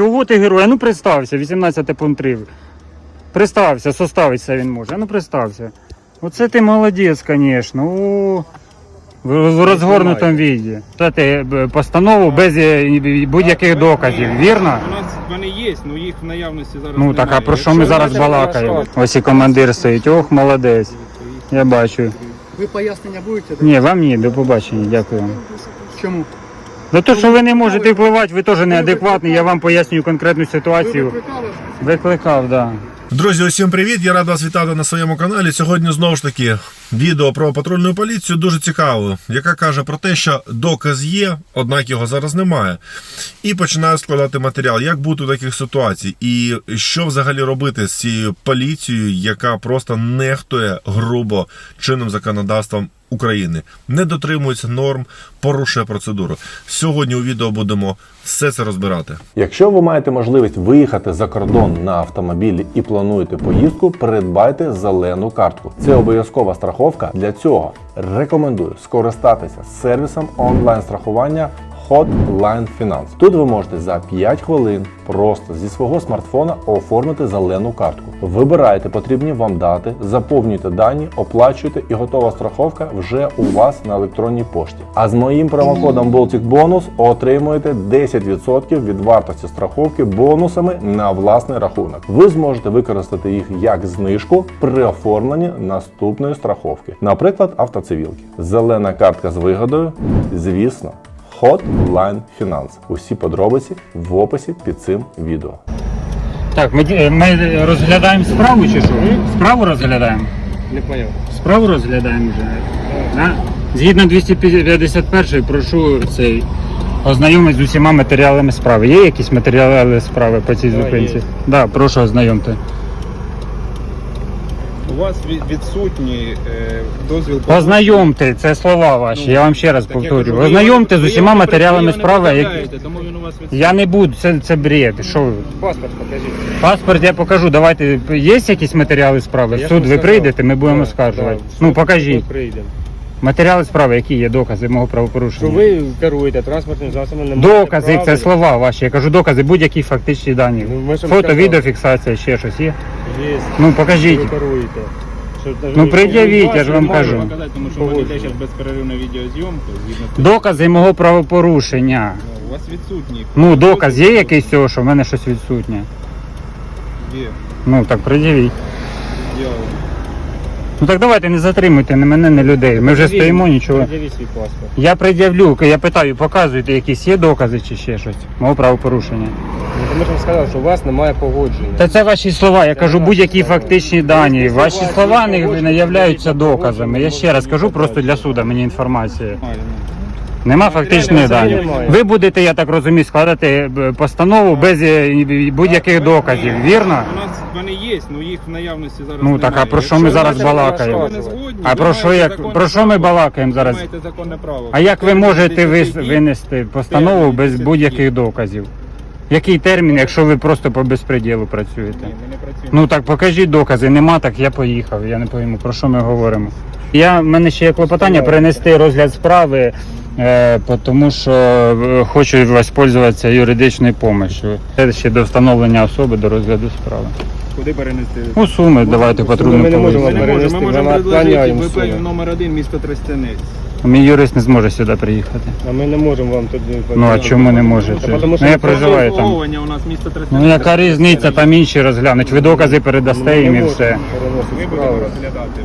Ого, ти герой, а ну представся, 18 пункт 3. Представся, составиться він може. А ну представся. Оце ти молодець, звісно. О, в, в розгорнутому віді. Та ти е, постанову без е, будь-яких доказів, вірно? У нас вони є, але їх в наявності зараз Ну так, а про що ми зараз балакаємо? Ось і командир стоїть. Ох, молодець. Я бачу. Ви пояснення будете? Ні, вам ні, до побачення, дякую. Чому? За те, що ви не можете впливати, ви теж неадекватний, я вам пояснюю конкретну ситуацію. Викликав, так. Да. Друзі, усім привіт! Я рад вас вітати на своєму каналі. Сьогодні знову ж таки відео про патрульну поліцію дуже цікаво, яка каже про те, що доказ є, однак його зараз немає. І починаю складати матеріал, як бути у таких ситуацій, і що взагалі робити з цією поліцією, яка просто нехтує грубо чинним законодавством України, не дотримується норм, порушує процедуру. Сьогодні у відео будемо все це розбирати. Якщо ви маєте можливість виїхати за кордон на автомобілі і плануєте поїздку, придбайте зелену картку. Це обов'язкова страховка. Для цього рекомендую скористатися сервісом онлайн страхування Hotline Finance. Тут ви можете за 5 хвилин просто зі свого смартфона оформити зелену картку. Вибираєте потрібні вам дати, заповнюєте дані, оплачуєте і готова страховка вже у вас на електронній пошті. А з моїм промокодом Baltic Bonus отримуєте 10% від вартості страховки бонусами на власний рахунок. Ви зможете використати їх як знижку при оформленні наступної страховки, наприклад, автоцивілки. Зелена картка з вигодою, звісно. Hotline Finance. Усі подробиці в описі під цим відео. Так, ми, ми розглядаємо справу чи що? Справу розглядаємо? Не поняв. Справу розглядаємо вже. Да? Згідно 251 прошу цей ознайомитись з усіма матеріалами справи. Є якісь матеріали справи по цій зупинці? є. Да, прошу ознайомте. У вас від- відсутній е, дозвіл. Ознайомте, це слова ваші, Ну, я вам ще раз Так я повторюю. кажу, ви Ознайомте з усіма ви матеріалами справи. які- Тому він у вас відсутній. Я не буду, це, це бред. Що ви? Паспорт покажіть. Паспорт я покажу. Давайте. Є якісь матеріали справи? В Я ж суд вам ви сказав. прийдете, ми будемо Да, скаржувати. да, Ну суд- покажіть. суд прийдемо. Матеріали справи, які є докази мого Що правопорушення. ви керуєте транспортним засобом, не маєте Докази, права. це слова ваші. Я кажу докази, будь-які фактичні дані. Ну, ми ж вам Фото, сказали. відеофіксація, ще щось є. Є. Ну Що покажіть. ви керуєте. Що, Ну, пред'явіть, я ж вам кажу. показати, Тому що в мене йде зараз безперервна відеозйомка. Згідно з Докази мого правопорушення. ну, у вас відсутні. Ну, доказ є якийсь цього, що в мене щось відсутнє. Є. Ну так пред'явіть. Я... Ну так давайте не затримуйте ні мене, не людей. Ми вже стоїмо, нічого. Пред'явіть свій паспорт. Я пред'явлю, я питаю, показуєте якісь є докази чи ще щось? Мого правопорушення. Ну, Тому що вам сказав, що у вас немає погодження. Та це ваші слова. Я кажу ваші будь-які слова. фактичні дані. Якщо Ваші ваші слова не, погодження, не являються доказами. Я ще раз кажу просто для суда мені інформація. Немає, Нема фактичної дані. немає. Ви будете, я так розумію, складати е, постанову без е, будь-яких доказів, вірно? У нас вони є, але їх в наявності зараз Ну, немає. так, а про що ми зараз балакаємо? ви не згодні, А ви про що як про що ми право. балакаємо Ви зараз? маєте законне право. А як ви можете 10 винести постанову без будь-яких доказів? Який термін, якщо ви просто по безпреділу працюєте? Ні, ми не працюємо. Ну так покажіть докази, нема, так я поїхав. Я не пойму, про що ми говоримо. Я, в мене ще є клопотання перенести розгляд справи, тому що е, хочу воспользуватися юридичною допомогою. Це ще до встановлення особи до розгляду справи. Куди перенести? У суми давайте патрульну Ми не поліцію. можемо, перенести, ми можемо ми предложити відклоняємо ВП суми. номер один місто Тростянець. Мій юрист не зможе сюди приїхати. А ми не можемо вам тут Ну а чому не можете? Тому що Ну я проживаю там. Обслуговування у нас місто Тростянець. Ну яка різниця, там інші розглянуть. Ви докази передасте їм і все. Ми будемо розглядати.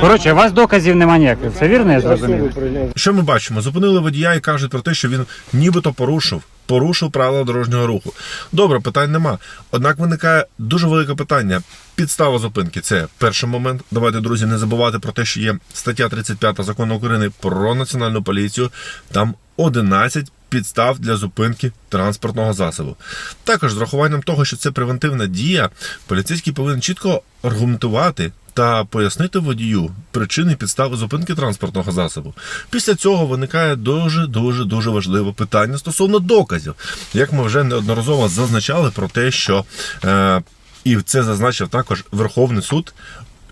Коротше, у вас доказів немає ніяких. Це вірно, я зрозумів? Що ми бачимо? Зупинили водія і кажуть про те, що він нібито порушив. Порушив правила дорожнього руху. Добре, питань нема. Однак виникає дуже велике питання. Підстава зупинки це перший момент. Давайте, друзі, не забувати про те, що є стаття 35 закону України про національну поліцію. Там 11 підстав для зупинки транспортного засобу. Також з рахуванням того, що це превентивна дія, поліцейський повинен чітко аргументувати та пояснити водію причини підстави зупинки транспортного засобу. Після цього виникає дуже дуже дуже важливе питання стосовно доказів. Як ми вже неодноразово зазначали про те, що е, і це зазначив також Верховний суд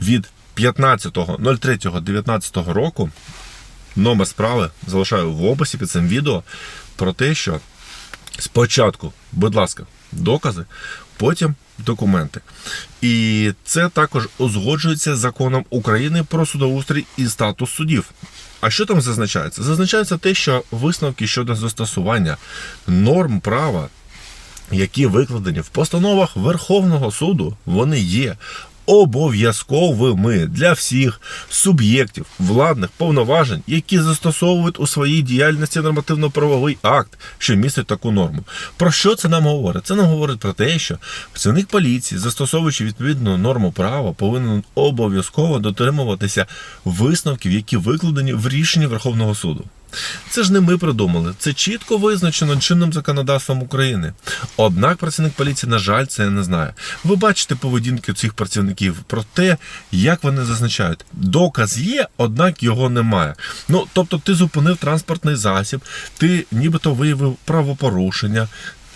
від 15.03.19 року. Номер справи залишаю в описі під цим відео про те, що Спочатку, будь ласка, докази, потім документи. І це також узгоджується законом України про судоустрій і статус судів. А що там зазначається? Зазначається те, що висновки щодо застосування норм права які викладені в постановах Верховного суду, вони є обов'язковими для всіх суб'єктів владних повноважень, які застосовують у своїй діяльності нормативно-правовий акт, що містить таку норму. Про що це нам говорить? Це нам говорить про те, що працівник поліції, застосовуючи відповідну норму права, повинен обов'язково дотримуватися висновків, які викладені в рішенні Верховного суду. Це ж не ми придумали, це чітко визначено чинним законодавством України. Однак працівник поліції, на жаль, це не знає. Ви бачите поведінки цих працівників про те, як вони зазначають. Доказ є, однак його немає. Ну тобто, ти зупинив транспортний засіб, ти нібито виявив правопорушення.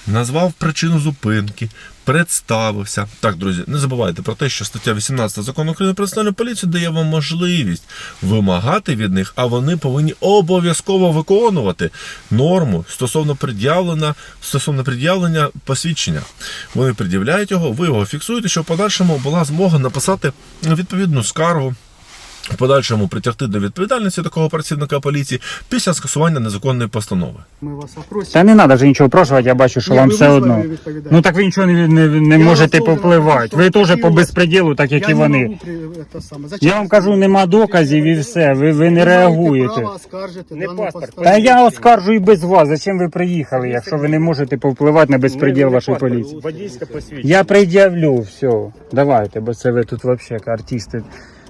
Назвав причину зупинки, представився. Так, друзі, не забувайте про те, що стаття 18 закону України про національну поліцію дає вам можливість вимагати від них, а вони повинні обов'язково виконувати норму стосовно пред'явлення, стосовно пред'явлення посвідчення. Вони пред'являють його, ви його фіксуєте, щоб в подальшому була змога написати відповідну скаргу. В подальшому притягти до відповідальності такого працівника поліції після скасування незаконної постанови. Мы вас опросим. Та не треба вже нічого прошувати, я бачу, що Ні, вам все одно. відповідальність. Ну так ви нічого не, не, не Я можете должен повпливати. Ви теж по безпреділу, так як Я і не вони. могу при- это самое. Зачем Я вам кажу, нема доказів і все. Ви, ви не реагуєте. оскаржити Не дану паспорт. постанову. Та я оскаржу і без вас. Зачем ви приїхали, якщо ви не можете повпливати на безпреділ вашої поліції? Водійське посвідчення. Я пред'явлю, все. Давайте, бо це ви тут взагалі як артисти.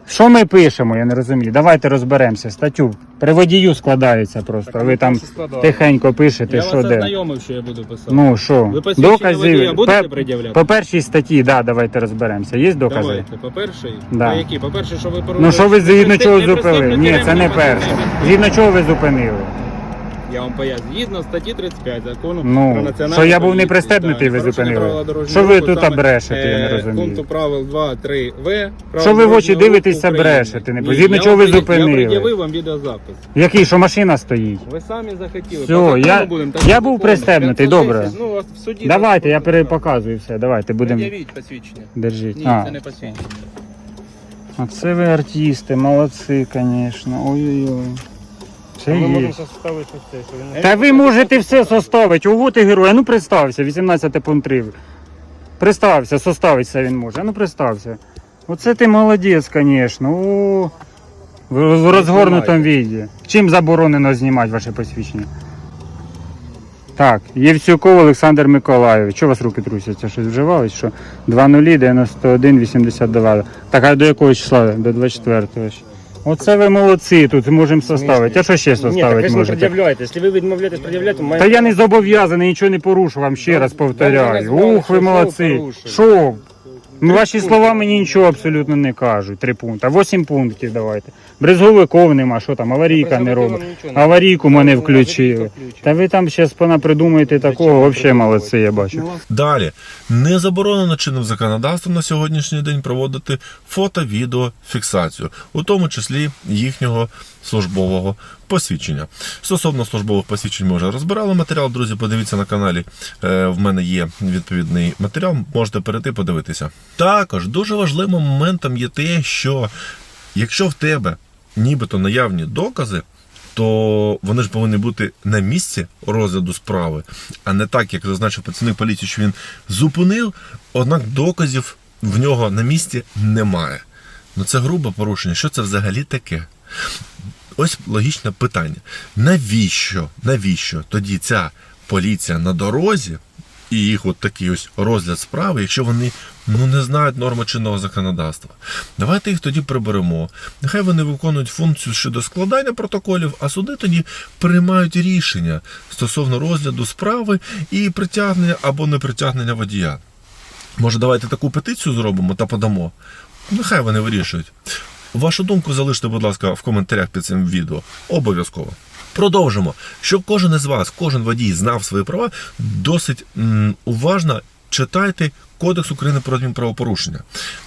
Що ми пишемо, я не розумію. Давайте розберемося. Статтю. При водію складається просто. Так, Ви там складали. тихенько пишете, Я що вас де. ознайомив, що я буду писати. Ну що, Ви посвідчення водія будете Пе- пред'являти? По першій статті, да, давайте розберемося. Є докази? Давайте, по-перше, Да. по які? По-перше, що ви порушили... Ну що ви згідно чого зупинили? Ні, це не перше. Згідно чого ви зупинили? Я вам поясню. Згідно статті 35 закону Ну, про національну що я був не поліцію, пристебнутий, так, ви порушення зупинили? правил дорожнього Що ви руху тут саме, брешете, я не е, розумію. Пункту правил 2, 3 В. Що ви в очі дивитеся, брешете? Не- згідно чого ви зупинили? Я пред'явив вам відеозапис. Який, що машина стоїть? Ви самі захотіли. Всьо, По закону я- будемо, так я був пристебнутий, добре. Ну, вас в суді Давайте, я перепоказую все. Давайте будемо. Пред'явіть посвідчення. Держіть. Ні, А, це не посвідчення. а це ви артисти, молодці, звісно. Ой-ой-ой. Це є. Та ви можете все составити. Ого, ти герой. А ну представся, 18 пункт 3. Представся, составиться він може. А ну представся. Оце ти молодець, звісно. О, в в розгорнутому віді. Чим заборонено знімати ваше посвідчення? Так, Євсюков Олександр Миколайович. Чого у вас руки трусяться? Щось вживали? Що 2.0, 91, 82. Так, а до якого числа? До 24-го. ж. Оце ви молодці, тут можемо составити. А що ще Ні, так ви составити ж не можете? пред'являєте. Якщо ви відмовляєтесь пред'являти, то Та я не зобов'язаний, нічого не порушу вам ще раз повторяю. Ух, ви молодці. Що? Ну, ваші слова мені нічого абсолютно не кажуть. Три пункти. Восім пунктів давайте. Брезговиков нема, що там, аварійка не робить. Аварійку мене включили. Та ви там зараз понапридумуєте такого, взагалі молодці, я бачу. Далі не заборонено чинним законодавством на сьогоднішній день проводити фото-відеофіксацію, у тому числі їхнього службового посвідчення. Стосовно службових посвідчень ми вже розбирали матеріал. Друзі, подивіться на каналі. Е, В мене є відповідний матеріал. Можете перейти подивитися. Також дуже важливим моментом є те, що якщо в тебе нібито наявні докази. То вони ж повинні бути на місці розгляду справи, а не так, як зазначив працівник поліції, що він зупинив, однак доказів в нього на місці немає. Ну це грубе порушення. Що це взагалі таке? Ось логічне питання. Навіщо? Навіщо тоді ця поліція на дорозі і їх от такий ось розгляд справи, якщо вони ну не знають норми чинного законодавства? Давайте їх тоді приберемо. Нехай вони виконують функцію щодо складання протоколів, а суди тоді приймають рішення стосовно розгляду справи і притягнення або не притягнення водія. Може, давайте таку петицію зробимо та подамо. Нехай вони вирішують. Вашу думку залиште, будь ласка, в коментарях під цим відео. Обов'язково. Продовжимо. Щоб кожен із вас, кожен водій знав свої права, досить м, уважно читайте Кодекс України про адмінправопорушення.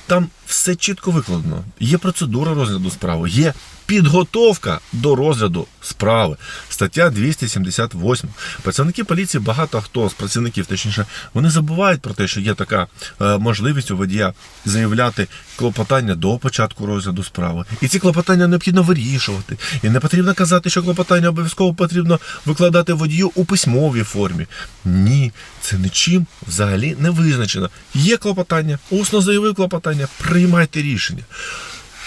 Там все чітко викладено. Є процедура розгляду справи, є підготовка до розгляду справи. Стаття 278. Працівники поліції, багато хто з працівників, точніше, вони забувають про те, що є така е, можливість у водія заявляти клопотання до початку розгляду справи. І ці клопотання необхідно вирішувати. І не потрібно казати, що клопотання обов'язково потрібно викладати водію у письмовій формі. Ні, це нічим взагалі не визначено. Є клопотання, усно заявив клопотання, приймайте рішення.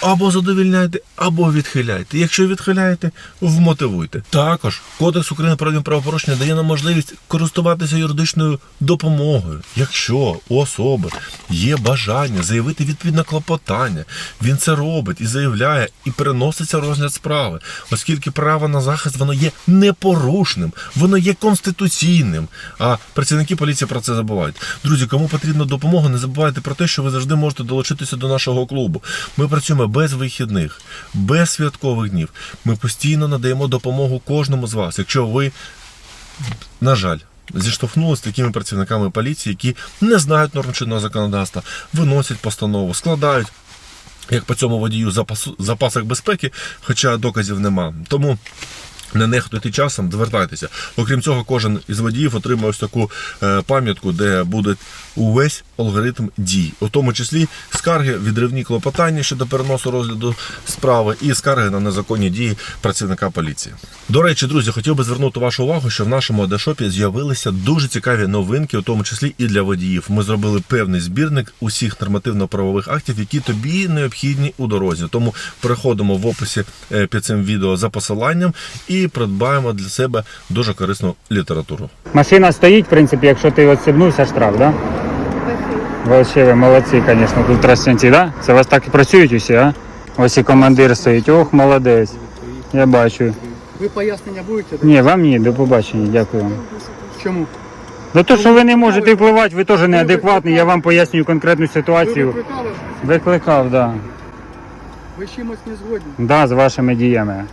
Або задовільняйте, або відхиляйте. Якщо відхиляєте, вмотивуйте. Також Кодекс України про адмінправопорушення дає нам можливість користуватися юридичною допомогою. Якщо у особи є бажання заявити відповідне клопотання, він це робить і заявляє, і переноситься розгляд справи, оскільки право на захист воно є непорушним, воно є конституційним. А працівники поліції про це забувають. Друзі, кому потрібна допомога, не забувайте про те, що ви завжди можете долучитися до нашого клубу. Ми працюємо без вихідних, без святкових днів. Ми постійно надаємо допомогу кожному з вас. Якщо ви, на жаль, зіштовхнулися з такими працівниками поліції, які не знають норм чинного законодавства, виносять постанову, складають. Як по цьому водію запасу, запасах безпеки, хоча доказів нема. Тому не нехтуйте часом, звертайтеся. Окрім цього, кожен із водіїв отримає ось таку е, пам'ятку, де буде увесь алгоритм дій, у тому числі скарги, відривні клопотання щодо переносу розгляду справи і скарги на незаконні дії працівника поліції. До речі, друзі, хотів би звернути вашу увагу, що в нашому адешопі з'явилися дуже цікаві новинки, у тому числі і для водіїв. Ми зробили певний збірник усіх нормативно-правових актів, які тобі необхідні у дорозі. Тому переходимо в описі е, під цим відео за посиланням і придбаємо для себе дуже корисну літературу. Машина стоїть, в принципі, якщо ти відсібнувся, штраф, да? Вообще ви молодці, звісно, тут трасянці, да? Це у вас так і працюють усі, а? Ось і командир стоїть. Ох, молодець. Я бачу. Ви пояснення будете? Ні, вам ні, до побачення, дякую вам. Чому? Ну то, що ви не можете впливати, ви теж неадекватний, я вам пояснюю конкретну Ви ситуацію. викликали? ж? Викликав, так. Да. Ви з чимось не згодні? Да, з вашими діями.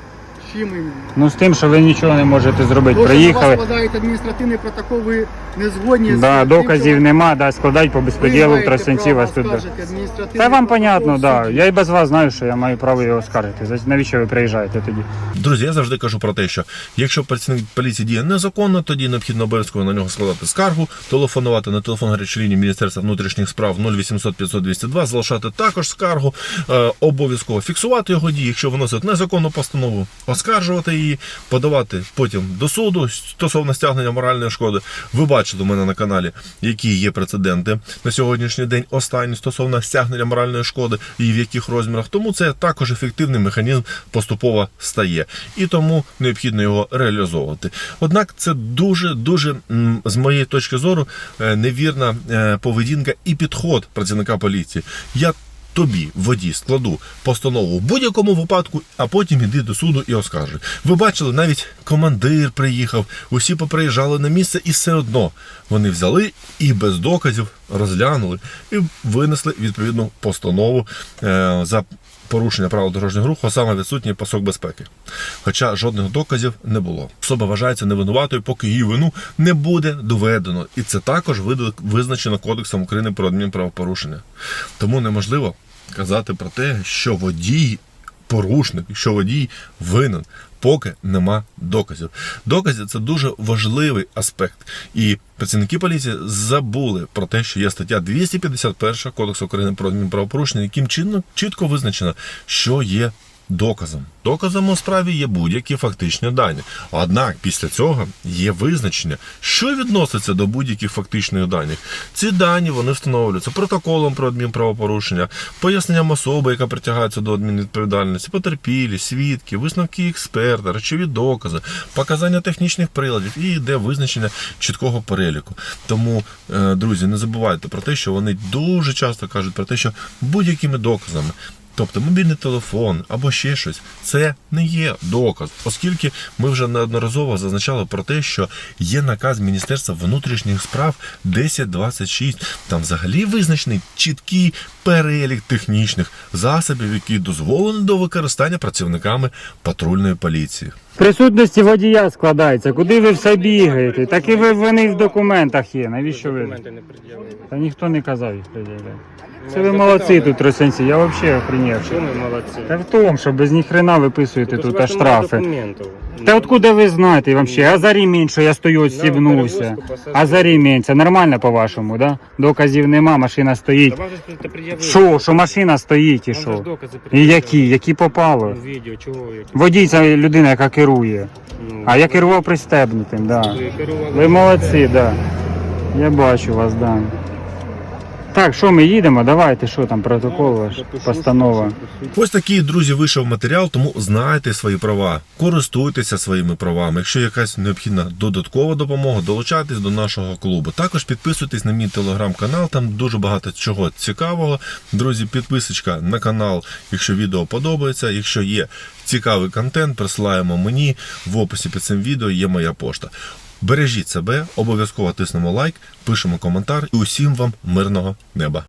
Чим іменно? Ну з тим, що ви нічого не можете зробити. То, що на вас Приїхали. складають адміністративний протокол, ви не згодні з Да, тим, доказів що нема, да, складають по безподілу маєте трасянці вас тут. да. оскаржити Та вам понятно, да. Я і без вас знаю, що я маю право його оскаржити. За- Навіщо ви приїжджаєте тоді? Друзі, я завжди кажу про те, що якщо працівник поліції діє незаконно, тоді необхідно обов'язково на нього складати скаргу, телефонувати на телефон гарячої лінії Міністерства внутрішніх справ 0800 500 202, залишати також скаргу, е, обов'язково фіксувати його дії, якщо виносить незаконну постанову, оскаржувати її, подавати потім до суду стосовно стягнення моральної шкоди. Ви бачите у мене на каналі, які є прецеденти на сьогоднішній день останні стосовно стягнення моральної шкоди і в яких розмірах. Тому це також ефективний механізм поступово стає, і тому необхідно його реалізовувати. Однак це дуже дуже з моєї точки зору е, невірна е, поведінка і підход працівника поліції. Я Тобі, водій, складу постанову в будь-якому випадку, а потім іди до суду і оскаржуй. Ви бачили, навіть командир приїхав, усі поприїжджали на місце, і все одно вони взяли і без доказів розглянули і винесли відповідну постанову е, за порушення правил дорожнього руху, а саме відсутній пасок безпеки. Хоча жодних доказів не було. Особа вважається невинуватою, поки її вину не буде доведено. І це також визначено Кодексом України про адмінправопорушення. Тому неможливо казати про те, що водій порушник, що водій винен, поки нема доказів. Докази це дуже важливий аспект. І працівники поліції забули про те, що є стаття 251 Кодексу України про адмінправопорушення, яким чинно чітко визначено, що є доказом. Доказом у справі є будь-які фактичні дані. Однак після цього є визначення, що відноситься до будь-яких фактичних даних. Ці дані вони встановлюються протоколом про адмінправопорушення, поясненням особи, яка притягається до адмінвідповідальності, потерпілі, свідки, висновки експерта, речові докази, показання технічних приладів і йде визначення чіткого переліку. Тому, е, друзі, не забувайте про те, що вони дуже часто кажуть про те, що будь-якими доказами. Тобто мобільний телефон або ще щось, це не є доказ, оскільки ми вже неодноразово зазначали про те, що є наказ Міністерства внутрішніх справ 1026. Там взагалі визначений чіткий перелік технічних засобів, які дозволені до використання працівниками патрульної поліції. Присутності водія складається. Куди ви все бігаєте? Так і ви вони в документах є. Навіщо ви? Документи не пред'явили. Та ніхто не казав їх пред'являти. Це ви молодці тут, тросянці, я взагалі охренів. Що ми молодці? Та в тому, що без ніхрена виписуєте Тут штрафи. Та откуда ви знаєте вообще? А за ремінь, що я стою, відстібнувся. перевозку пасажирів. А за ремінь, це нормально по-вашому, да? Доказів нема, машина стоїть. Та вам же ж пред'явили. Що, що машина стоїть і Вам же ж що? докази І пред'явили. які? Які попало? Ну, Відео, чого які? Водій це людина, яка керує. Ну, А я керував пристебнутим, да. ви молодці, да. Я бачу вас, да. Так, що ми їдемо? Давайте, що там, протокол ваш, постанова. Ось такий, друзі, вийшов матеріал, тому знайте свої права, користуйтеся своїми правами. Якщо якась необхідна додаткова допомога, долучайтесь до нашого клубу. Також підписуйтесь на мій телеграм-канал, там дуже багато чого цікавого. Друзі, підписочка на канал, якщо відео подобається. Якщо є цікавий контент, присилаємо мені в описі під цим відео є моя пошта. Бережіть себе, обов'язково тиснемо лайк, пишемо коментар і усім вам мирного неба.